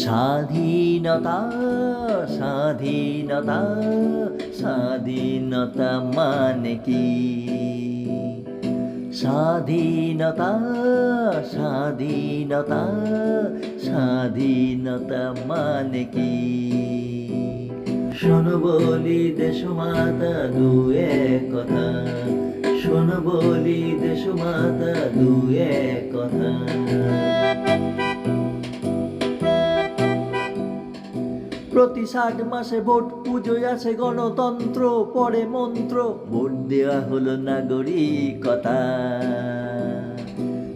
স্বাধীনতা স্বাধীনতা স্বাধীনতা মানে কি? স্বাধীনতা স্বাধীনতা স্বাধীনতা মানে কি? শোনো বলি দেশমাতা দু কথা। শোনো বলি দেশমাতা দু কথা। প্রতি ষাট মাসে ভোট, পুজোয় আছে গণতন্ত্র, পরে মন্ত্র। ভোট দেওয়া হলো নাগরিকতা।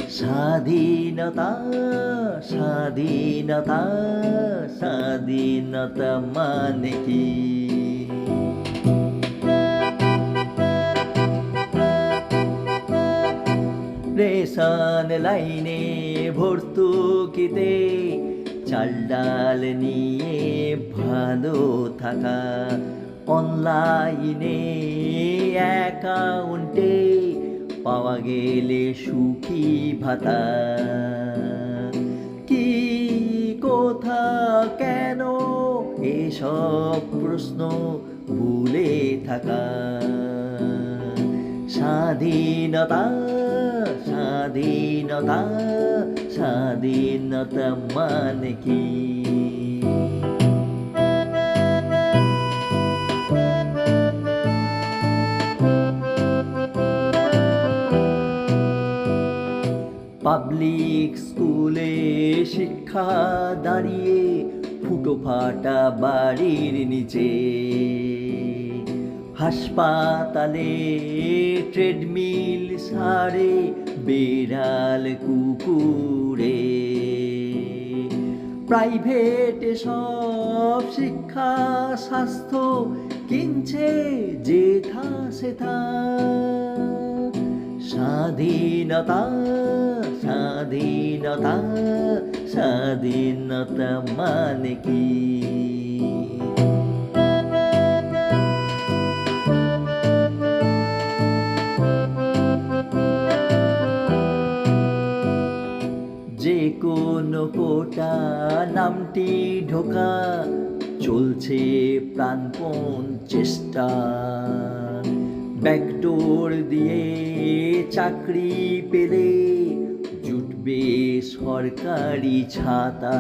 স্বাধীনতা স্বাধীনতা স্বাধীনতা মানে কি? রেশন লাইনে ভর্তুকিতে চাল ডাল নিয়ে ভালো থাকা অনলাইনে অ্যাকাউন্টে পাওয়া গেলে সুখী ভাতা। কি, কোথা, কেন, এসব প্রশ্ন ভুলে থাকা। স্বাধীনতা স্বাধীনতা স্বাধীনতা মানে কি? পাবলিক স্কুলে শিক্ষা দাঁড়িয়ে ফুটো ফাটা বাড়ির নিচে। হাসপাতালে ট্রেডমিল সারে বেড়াল কুকুরে। প্রাইভেটে সব শিক্ষা, স্বাস্থ্য কিনছে যেথা সেথা। স্বাধীনতা স্বাধীনতা স্বাধীনতা মানে কি? যে কোনো কোটা নামটি ঢোকা চলছে প্রাণপণ চেষ্টা। ব্যাকডোর দিয়ে চাকরি পেলে জুটবে সরকারি ছাতা।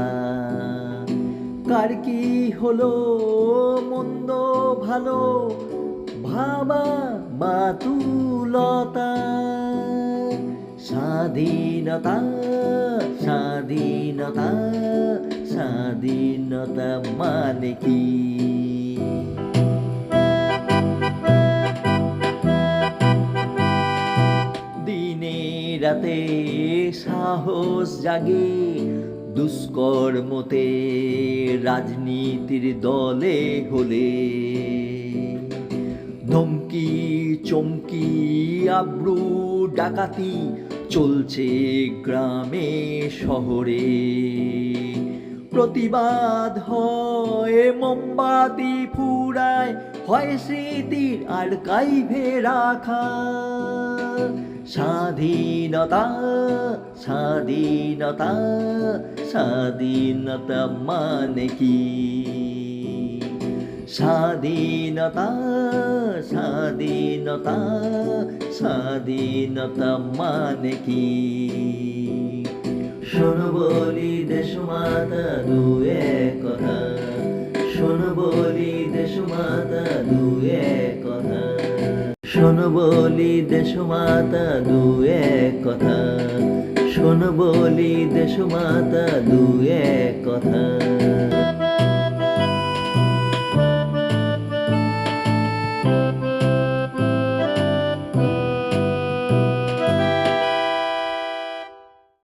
কার কি হলো মন্দ ভালো? ভাবা বাতুলতা স্বাধীনতা স্বাধীনতা স্বাধীনতা মানে কি? দিনে রাতে সাহস জাগে, দুষ্কর্মতে রাজনীতির দলে হলে। ধমকি, চমকি, আব্রু, ডাকাতি চলছে গ্রামে, শহরে। প্রতিবাদ হয় মোমবাতি ফুরায়, হয় স্মৃতির আর কাইভে রাখা। স্বাধীনতা স্বাধীনতা স্বাধীনতা মানে কি? স্বাধীনতা স্বাধীনতা স্বাধীনতা মানে কি শোনো বলি দেশমাতা দু কথা শোনো বলি দেশমাতা দু কথা শোনো বলি দেশমাতা দু কথা শোনো বলি দেশমাতা দু কথা।